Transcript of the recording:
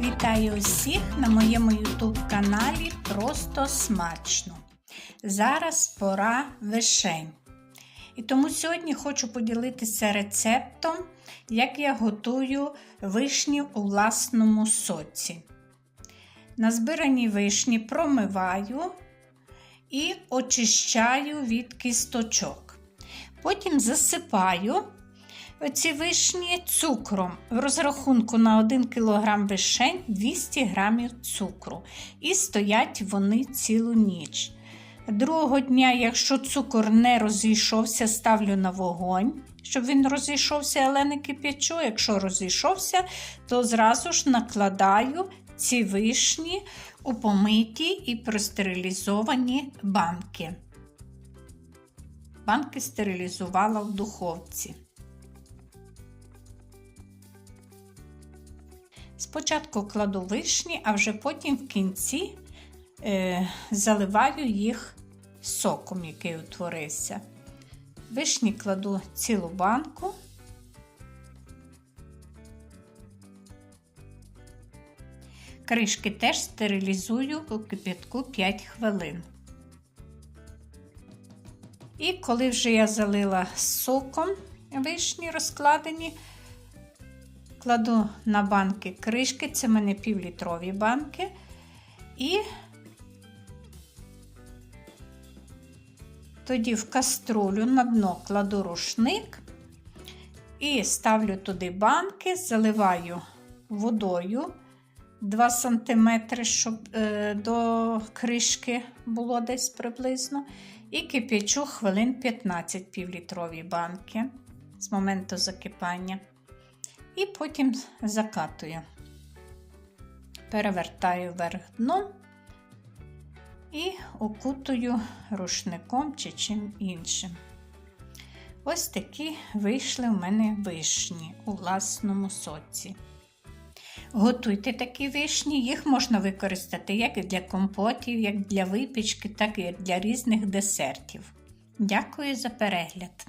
Вітаю усіх на моєму YouTube каналі Просто смачно. Зараз пора вишень. І тому сьогодні хочу поділитися рецептом, як я готую вишні у власному соці. На збирані вишні промиваю і очищаю від кісточок. Потім засипаю ці вишні цукром. В розрахунку на 1 кг вишень 200 г цукру. І стоять вони цілу ніч. Другого дня, якщо цукор не розійшовся, ставлю на вогонь, щоб він розійшовся, але не кип'ячу. Якщо розійшовся, то зразу ж накладаю ці вишні у помиті і простерилізовані банки. Банки стерилізувала в духовці. Спочатку кладу вишні, а вже потім в кінці е, заливаю їх соком, який утворився. Вишні кладу цілу банку. Кришки теж стерилізую у кипятку 5 хвилин. І коли вже я залила соком вишні розкладені, кладу на банки кришки, це в мене півлітрові банки. І тоді в каструлю на дно кладу рушник і ставлю туди банки, заливаю водою 2 см, щоб е, до кришки було десь приблизно. І кип'ячу хвилин 15 півлітрові банки з моменту закипання. І потім закатую, перевертаю вверх дном і окутую рушником чи чим іншим. Ось такі вийшли в мене вишні у власному соці. Готуйте такі вишні, їх можна використати як для компотів, як для випічки, так і для різних десертів. Дякую за перегляд!